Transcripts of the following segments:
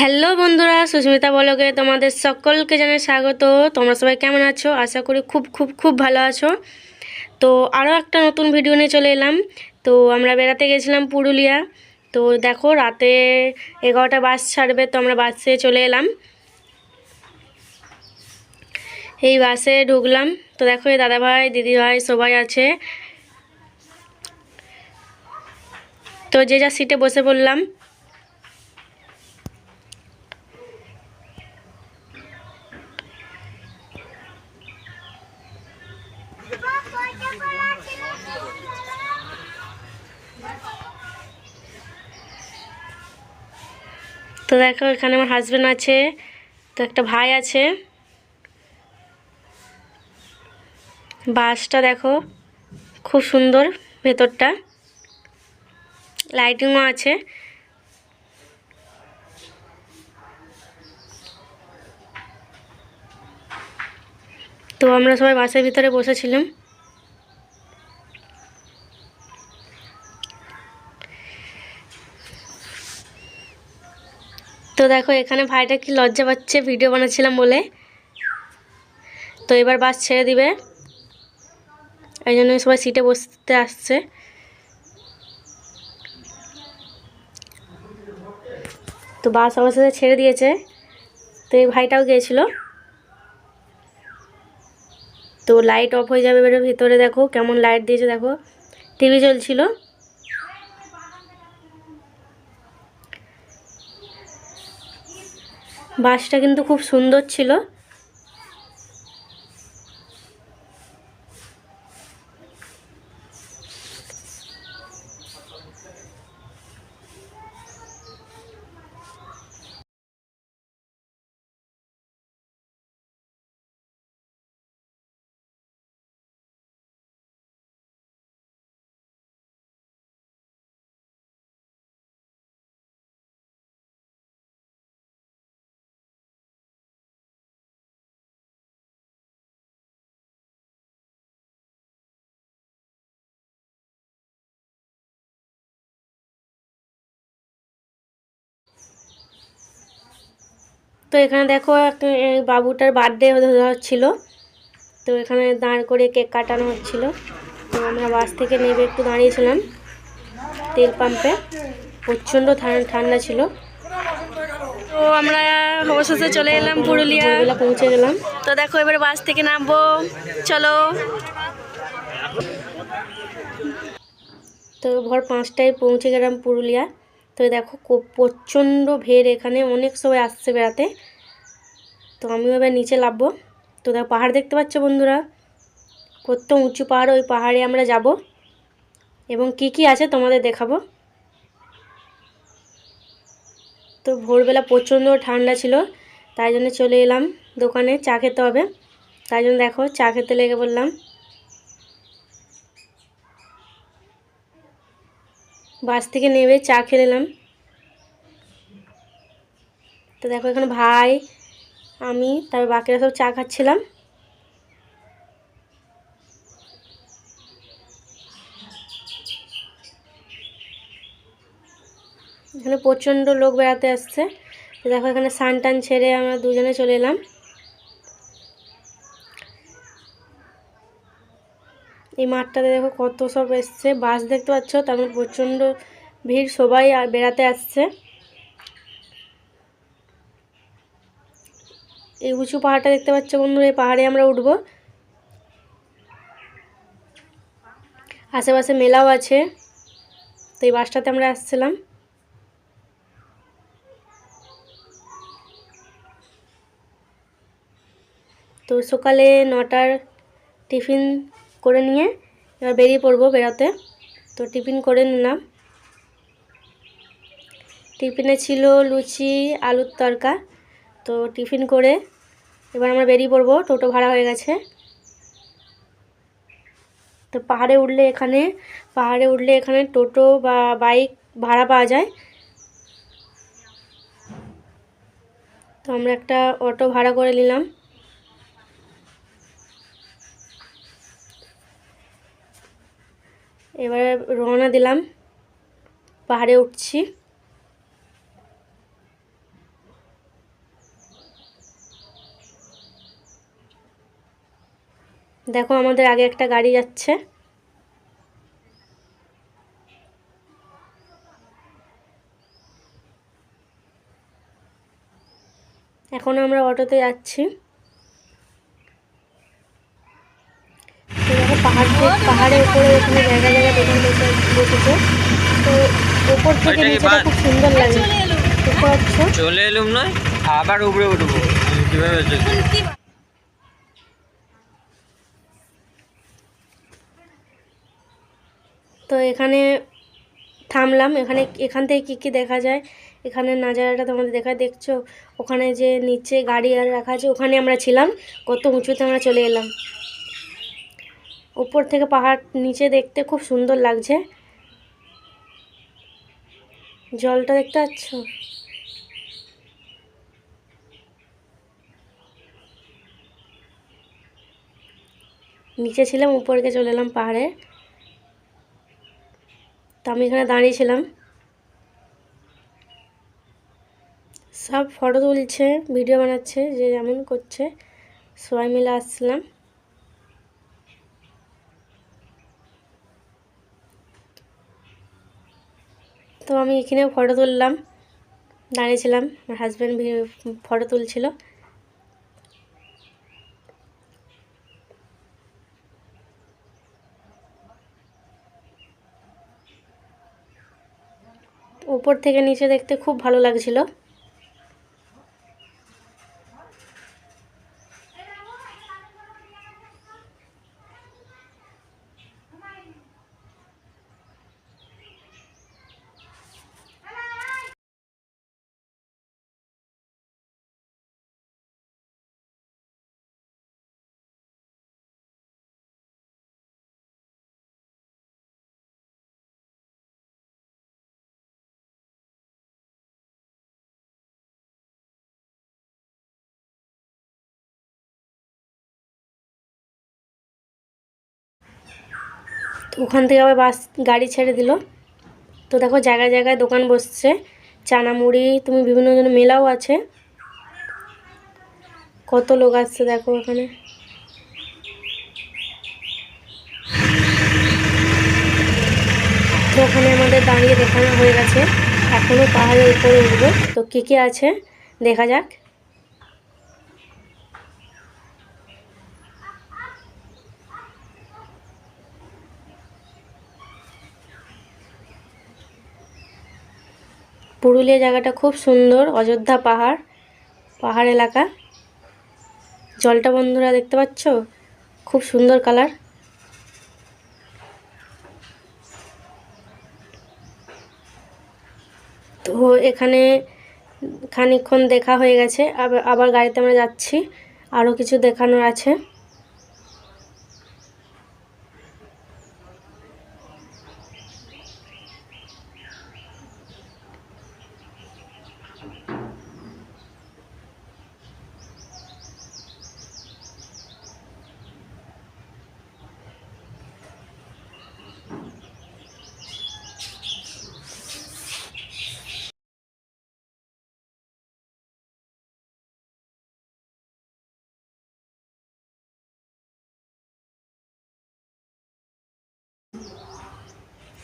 Hello বন্ধুরা, সুস্মিতা বলকে তোমাদের সকলকে জানাই স্বাগত। তোমরা সবাই কেমন আছো? আশা করি খুব খুব খুব ভালো আছো। তো আরও একটা নতুন ভিডিও নিয়ে চলে এলাম। তো আমরা বেড়াতে গেছিলাম পুরুলিয়া। তো দেখো, রাতে এগারোটা বাস ছাড়বে, তো আমরা বাসে চলে এলাম। এই বাসে ঢুকলাম। তো দেখো, এই দাদাভাই, দিদিভাই সবাই আছে। তো যে যা সিটে বসে পড়লাম তো দেখো, এখানে আমার হাজব্যান্ড আছে, তো একটা ভাই আছে। বাসটা দেখো, খুব সুন্দর ভেতরটা। লাইটিংও আছে। তো আমরা সবাই বাসের ভিতরে বসেছিলাম। দেখো, এখানে ভাইটা কি লজ্জা পাচ্ছে ভিডিও বানাচ্ছিলাম বলে। তো এবার বাস ছেড়ে দিবে। এই জন্য সবাই সিটে বসতে আসছে। তো বাস অবশেষে ছেড়ে দিয়েছে। তো এই ভাইটাও গিয়েছিল। তো লাইট অফ হয়ে যাবে এবারে ভিতরে, দেখো কেমন লাইট দিয়েছে, দেখো। টিভি চলছিল। বাসটা কিন্তু খুব সুন্দর ছিল। তো এখানে দেখো বাবুটার বার্থডে হচ্ছিল। তো এখানে দাঁড় করে কেক কাটানো হচ্ছিল। তো আমরা বাস থেকে নেবে একটু দাঁড়িয়েছিলাম তেল পাম্পে প্রচণ্ড ঠান- ঠান্ডা ছিল। তো আমরা অবশেষে চলে এলাম পুরুলিয়া। পৌঁছে গেলাম। তো দেখো এবার বাস থেকে নামবো। চলো। তো ভোর পাঁচটায় পৌঁছে গেলাম পুরুলিয়া। তো দেখো প্রচণ্ড ভিড় এখানে, অনেক সবাই আসছে বেড়াতে। তো আমিও এবার নিচে নামবো। তো দেখো পাহাড় দেখতে পাচ্ছ বন্ধুরা? কত উঁচু পাহাড়, ওই পাহাড়ে আমরা যাব। এবং কি কি আছে তোমাদের দেখাবো? তো ভোরবেলা প্রচণ্ড ঠান্ডা ছিল, তাই জন্য চলে এলাম দোকানে, চা খেতে হবে। তাই জন্য দেখো, চা খেতে লেগে বললাম বাস থেকে নেমে চা খেলাম তো দেখো এখানে ভাই, আমি তারপর বাকিরা সব চা খাচ্ছিলাম। এখানে প্রচণ্ড লোক বেড়াতে আসছে। দেখো এখানে সান টান ছেড়ে আমরা দুজনে চলে এলাম। এই মাঠটাতে দেখো কত সব এসছে, বাস দেখতে পাচ্ছ, তারপর প্রচণ্ড ভিড়, সবাই বেড়াতে আসছে। এই উঁচু পাহাড়টা দেখতে পাচ্ছ বন্ধুরা, এই পাহাড়ে আমরা উঠবো। আশেপাশে মেলাও আছে, তো এই বাসটাতে আমরা আসছিলাম। তো সকালে নটার টিফিন করে নিয়ে এবার বেরিয়ে পড়ব বেরোতে। তো টিফিন করে নিলাম। টিফিনে ছিল লুচি, আলুর তরকা। তো টিফিন করে এবার আমরা বেরিয়ে পড়ব। টোটো ভাড়া হয়ে গেছে। তো পাহাড়ে উঠলে এখানে, পাহাড়ে উঠলে এখানে টোটো বা বাইক ভাড়া পাওয়া যায়। তো আমরা একটা অটো ভাড়া করে নিলাম। এবারে রওনা দিলাম। পাহাড়ে উঠছি। দেখো আমাদের আগে একটা গাড়ি যাচ্ছে। এখন আমরা অটোতে যাচ্ছি। পাহাড় পাহাড়ের উপরে এখানে জায়গা জায়গা দোকান বসেছে তো ওপর থেকে নিচেটা খুব সুন্দর লাগে। চলে এলুম নয় আবার উপরে উঠবো। কীভাবে তো এখানে থামলাম। এখানে এখান থেকে কী কী দেখা যায়? এখানে নাজারাটা তোমাদের দেখা দেখছ ওখানে যে নিচে গাড়ি আর রাখা আছে ওখানে আমরা ছিলাম। কত উঁচুতে আমরা চলে এলাম। উপর থেকে পাহাড় নিচে দেখতে খুব সুন্দর লাগছে। জলটা দেখতে পাচ্ছ? নিচে ছিলাম উপরকে চলে এলাম পাহাড়ে। তো আমি এখানে দাঁড়িয়েছিলাম সব ফটো তুলছে ভিডিও বানাচ্ছে, যে যেমন করছে, সবাই মিলে আসছিলাম তো আমি এখানেও ফটো তুললাম। দাঁড়িয়েছিলাম, আমার হাজব্যান্ড ফটো তুলছিল। উপর থেকে নিচে দেখতে খুব ভালো লাগছিল। ওখান থেকে আবার বাস গাড়ি ছেড়ে দিল। তো দেখো জায়গায় জায়গায় দোকান বসছে চানা মুড়ি তুমি বিভিন্ন জনের মেলাও আছে। কত লোক আসছে দেখো ওখানে। তো ওখানে আমাদের দাঁড়িয়ে দেখানো হয়ে গেছে। এখনও পাহাড়ের উপরে উঠবো। তো কী কী আছে? দেখা যাক। পুরুলিয়া জায়গাটা খুব সুন্দর, অযোধ্যা পাহাড় পাহাড় এলাকা। জলটা বন্ধুরা দেখতে পাচ্ছ? খুব সুন্দর কালার। তো এখানে খানিকক্ষণ দেখা হয়ে গেছে। আবার গাড়িতে আমরা যাচ্ছি। আরও কিছু দেখানোর আছে।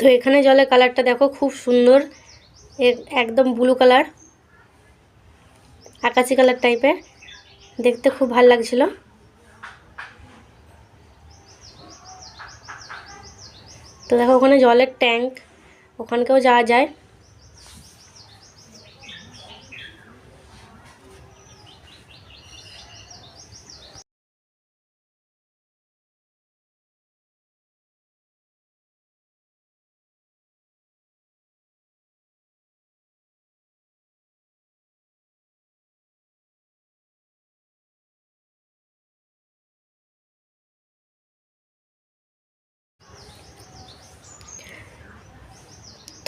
তো এখানে জলের কালারটা দেখো খুব সুন্দর। এর একদম ব্লু কালার আকাশি কালার টাইপের দেখতে খুব ভালো লাগছিল। তো দেখো ওখানে জলের ট্যাঙ্ক ওখানকেও যাওয়া যায়।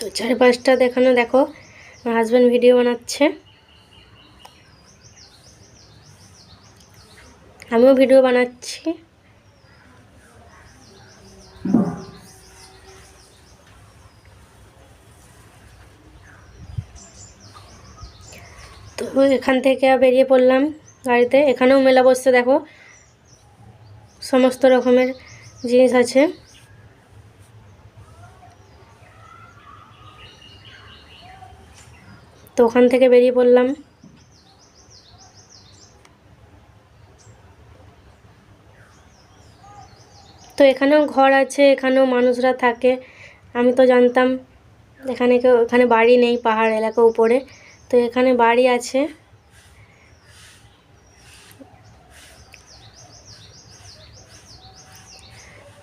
তো চারপাশটা দেখানো, দেখো, আমার হাজব্যান্ড ভিডিও বানাচ্ছে। আমিও ভিডিও বানাচ্ছি। তো এখান থেকে বেরিয়ে পড়লাম গাড়িতে। এখানেও মেলা বসছে, দেখো। সমস্ত রকমের জিনিস আছে। তো ওখান থেকে বেরিয়ে পড়লাম। তো এখানেও ঘর আছে, এখানেও মানুষরা থাকে, আমি তো জানতাম। এখানে কেউ, এখানে বাড়ি নেই, পাহাড় এলাকা উপরে। তো এখানে বাড়ি আছে।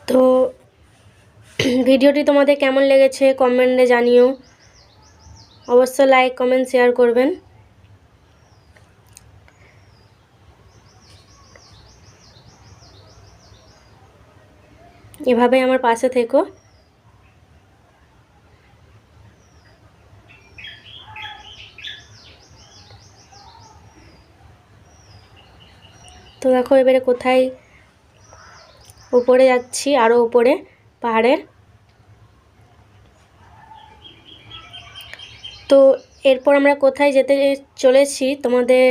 তো ভিডিওটি তোমাদের কেমন লেগেছে কমেন্টে জানিও। অবশ্য লাইক কমেন্ট শেয়ার করবেন। এভাবে আমার পাশে থেকো। তো দেখো, এবারে কোথায়? উপরে যাচ্ছি আরও উপরে, পাহাড়ের। তো এরপর আমরা কোথায় যেতে চলেছি তোমাদের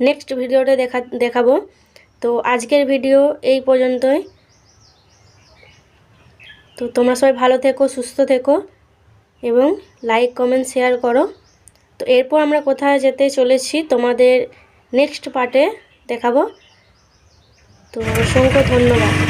নেক্সট ভিডিওতে দেখা, দেখাবো। তো আজকের ভিডিও এই পর্যন্তই। তো তোমরা সবাই ভালো থেকো, সুস্থ থেকো এবং লাইক কমেন্ট শেয়ার করো। তো এরপর আমরা কোথায় যেতে চলেছি তোমাদের নেক্সট পার্টে দেখাবো। তো অসংখ্য ধন্যবাদ।